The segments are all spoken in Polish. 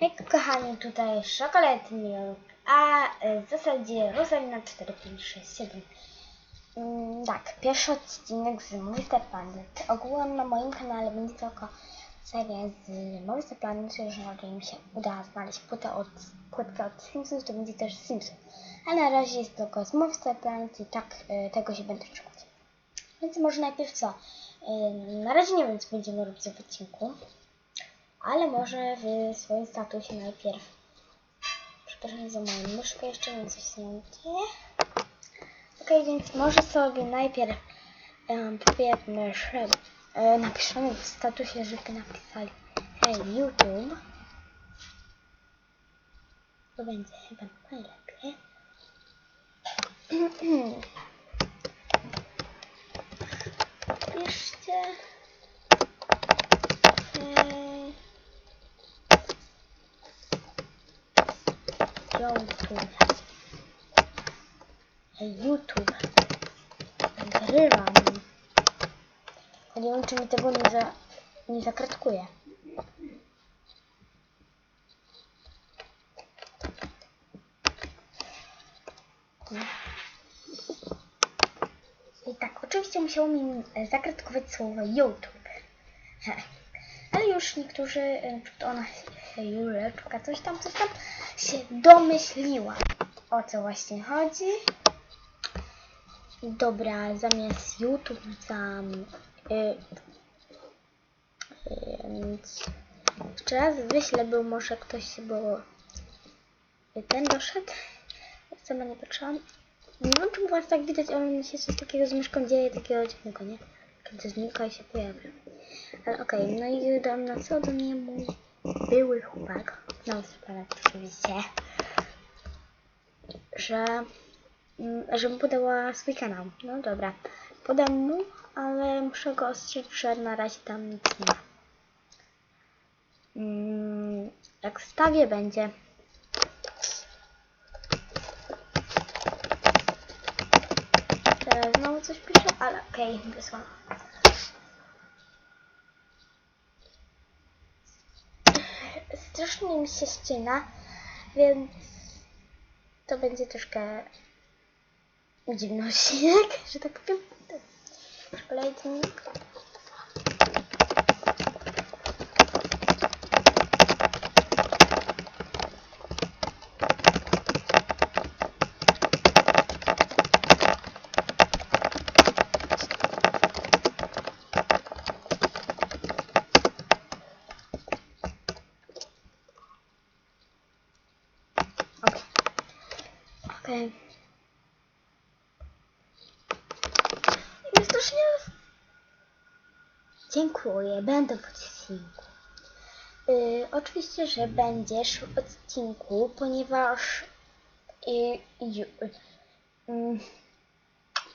Hej kochani, tutaj Chocolate Milk, a y, w zasadzie Rosalina 4567. Mm, tak, pierwszy odcinek z Movistar Planet. Ogółem na moim kanale będzie tylko seria z Movistar Planet, jeżeli mi się uda znaleźć płytę od, płytkę od Simpsons, to będzie też Simpsons. A na razie jest tylko z Movistar Planet i tak y, tego się będę trzymać. Więc może najpierw co? Y, na razie nie wiem, co będziemy robić w odcinku. Ale może w swoim statusie najpierw. Przepraszam za moją myszkę, jeszcze nie coś dzieje. Ok, więc może sobie najpierw um, powiedzmy, że napiszemy w statusie, żeby napisali Hej YouTube. To będzie chyba najlepiej. Piszcie. Hej. Hej, YouTube. Nagrywam. Nie wiem, czy mi tego nie, za, nie. I tak, oczywiście musiało mi e, zakratkować słowo YouTube. Ale już niektórzy, e, na przykład ona, Juleczka, coś tam, coś tam, się domyśliła, o co właśnie chodzi. Dobra, zamiast YouTube tam... Y, y, więc jeszcze raz wyślę, bo może ktoś się. Ten doszedł. Sama nie patrzyłam. Nie wiem, czy was tak widać, ale mi się coś takiego z myszką dzieje, takiego dziwnego, nie? Kiedy znika i się pojawia. Ale okej, no i dam na co do mnie mój były chłopak. No, super, oczywiście. Że mm, żebym podała swój kanał. No dobra. Podam mu, ale muszę go ostrzec, że na razie tam nic nie ma. Mm, Jak wstawię będzie. Teraz znowu coś pisze, ale okej, okay, wysłałam. Strasznie mi się ścina, więc to będzie troszkę dziwny odcinek, że tak powiem. Kolejny. Okej. Okej. Okay. strasznie... Dziękuję, będę w odcinku. Yy, oczywiście, że będziesz w odcinku, ponieważ yy, yy, yy,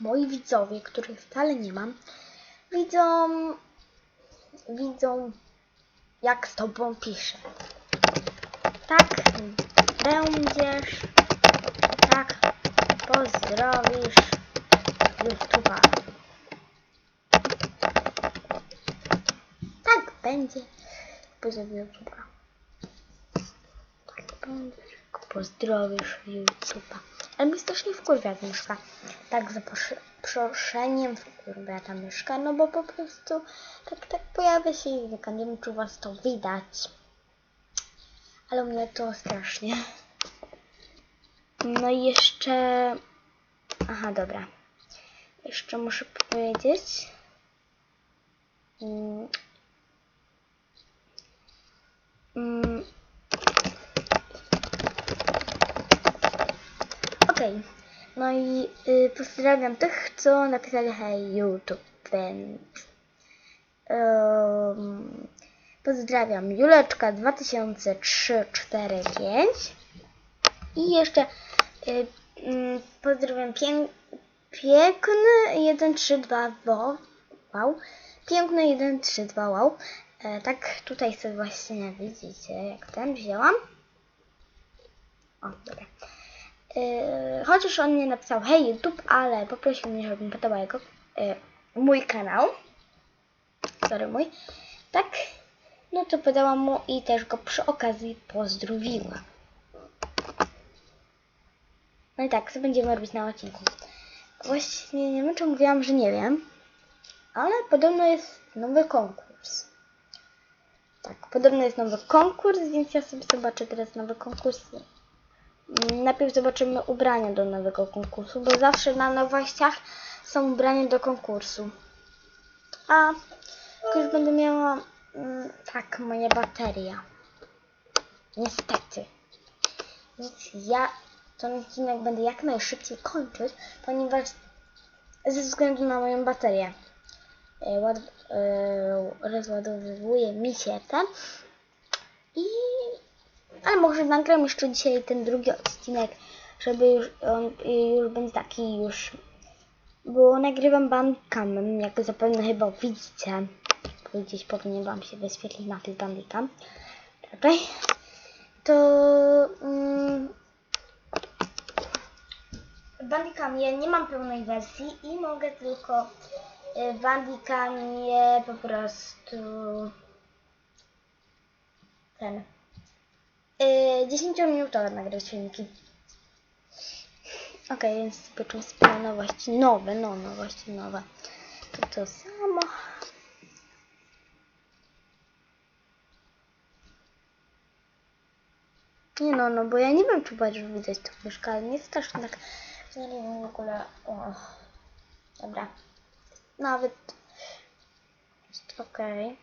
moi widzowie, których wcale nie mam, widzą, widzą jak z tobą piszę. Tak, będziesz, tak, pozdrowisz YouTube'a. Tak będzie, pozdrowisz YouTube'a. Tak będziesz, jak pozdrowisz YouTube'a. Ale mi strasznie wkurwia ta myszka. Tak za proszeniem wkurwia ta myszka, no bo po prostu tak, tak pojawia się i znika. Nie wiem, czy u was to widać. Ale mnie to strasznie. No i jeszcze... Aha, dobra. Jeszcze muszę powiedzieć... Mm. Mm. Okej. No i y, pozdrawiam tych, co napisali hej YouTube. Um, Pozdrawiam Juleczka 200345 i jeszcze y, y, pozdrawiam pię, piękny 132 wow, piękny 132 wow tak tutaj sobie właśnie widzicie jak ten wzięłam o dobra e, chociaż on nie napisał hej YouTube ale poprosił mnie żebym podała jego e, mój kanał sorry mój tak no to podałam mu i też go przy okazji pozdrowiła. No i tak, co będziemy robić na odcinku? Właśnie nie wiem, czy mówiłam, że nie wiem, ale podobno jest nowy konkurs. Tak, podobno jest nowy konkurs, więc ja sobie zobaczę teraz nowy konkurs. Mm, Najpierw zobaczymy ubrania do nowego konkursu, bo zawsze na nowościach są ubrania do konkursu. A już będę miała mm, tak, moja bateria. Niestety. Więc ja ten odcinek będę jak najszybciej kończyć, ponieważ ze względu na moją baterię ład, e, rozładowuje mi się ten i ale może nagram jeszcze dzisiaj ten drugi odcinek, żeby już on już będzie taki już bo nagrywam bandcamem, jak zapewne chyba widzicie. Bo Gdzieś powinien wam się wyświetlić napis bandicam. Raczej. To mm, bandicam ja nie mam pełnej wersji i mogę tylko y, bandicamie po prostu ten y, 10-minutowe nagrać filmiki. Okej, więc sobie nowości nowe, no nowości nowe. To to samo. Nie no, no bo ja nie wiem, czy będziesz widać to myszkę, ale nie strasznie tak. Nie wiem w ogóle. O. Dobra. Nawet. Okej.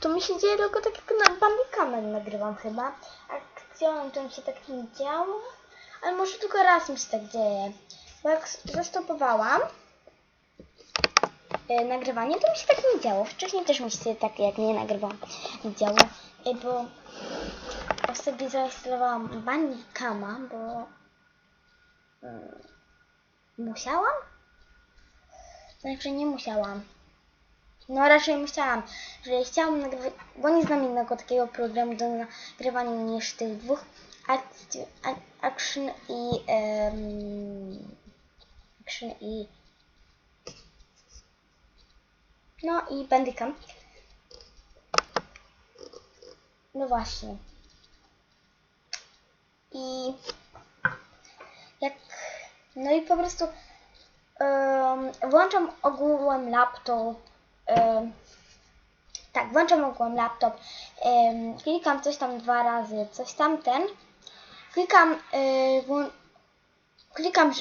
To mi się dzieje tylko tak jak na bandikamen nagrywam chyba. Akcją to mi się tak nie działo. Ale może tylko raz mi się tak dzieje. Bo jak zastopowałam e, nagrywanie, to mi się tak nie działo. Wcześniej też mi się tak jak nie nagrywałam nie działo. E, bo ja sobie zainstalowałam bandicama, bo mm, musiałam? Znaczy nie musiałam. No raczej musiałam, że chciałam nagrywać, bo nie znam innego takiego programu do nagrywania niż tych dwóch action i em, action i no i Bandicam. No właśnie. I jak no i po prostu em, włączam ogółem laptop em, tak, włączam ogółem laptop em, klikam coś tam dwa razy, coś tam ten klikam y, klikam,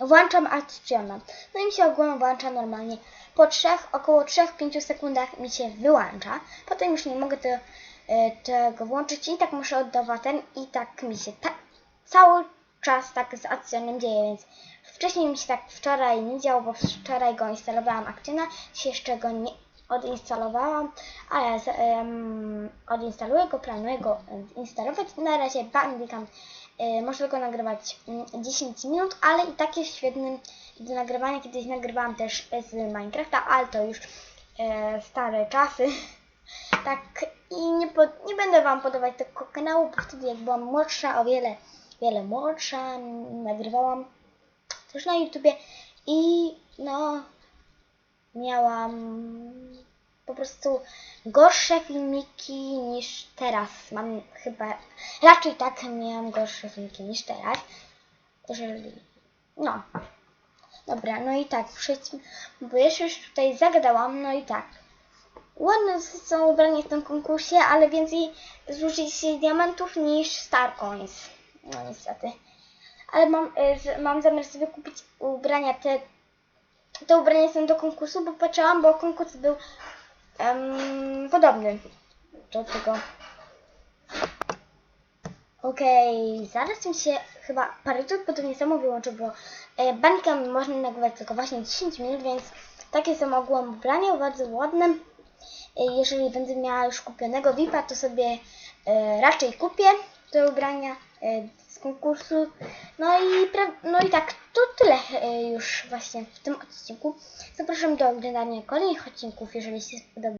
włączam akcjonę. No i mi się ogółem włącza normalnie. Po trzech, około 3-5 sekundach mi się wyłącza. Potem już nie mogę te, y, tego włączyć i tak muszę oddawać ten i tak mi się tak cały czas tak z akcjonem dzieje, więc wcześniej mi się tak wczoraj nie działo, bo wczoraj go instalowałam akcjona, dzisiaj jeszcze go nie odinstalowałam, ale z, em, odinstaluję go, planuję go instalować. Na razie Bandicam y, może tylko nagrywać mm, 10 minut, ale i tak jest świetnym do nagrywania. Kiedyś nagrywałam też z Minecrafta, ale to już e, stare czasy. Tak, i nie, po, nie będę Wam podawać tego kanału, bo wtedy jak byłam młodsza, o wiele, wiele młodsza, nagrywałam też na YouTubie i no, miałam po prostu gorsze filmiki niż teraz. Mam chyba, raczej tak miałam gorsze filmiki niż teraz. Jeżeli, no. Dobra, no i tak, przejdźmy, bo jeszcze już tutaj zagadałam, no i tak. Ładne są ubrania w tym konkursie, ale więcej zużyć diamentów niż Star Coins. No niestety. Ale mam, y, mam zamiar sobie kupić ubrania te. Te ubrania są do konkursu, bo patrzyłam, bo konkurs był podobny do tego. Okej, zaraz mi się chyba prawdopodobnie samo wyłączy, bo e, bańkami można nagrywać tylko właśnie 10 minut, więc takie są ogółem ubrania, bardzo ładne. E, jeżeli będę miała już kupionego VIP-a, to sobie e, raczej kupię te ubrania z konkursu. No i, no i tak, to tyle e, już właśnie w tym odcinku. Zapraszam do oglądania kolejnych odcinków, jeżeli się spodoba.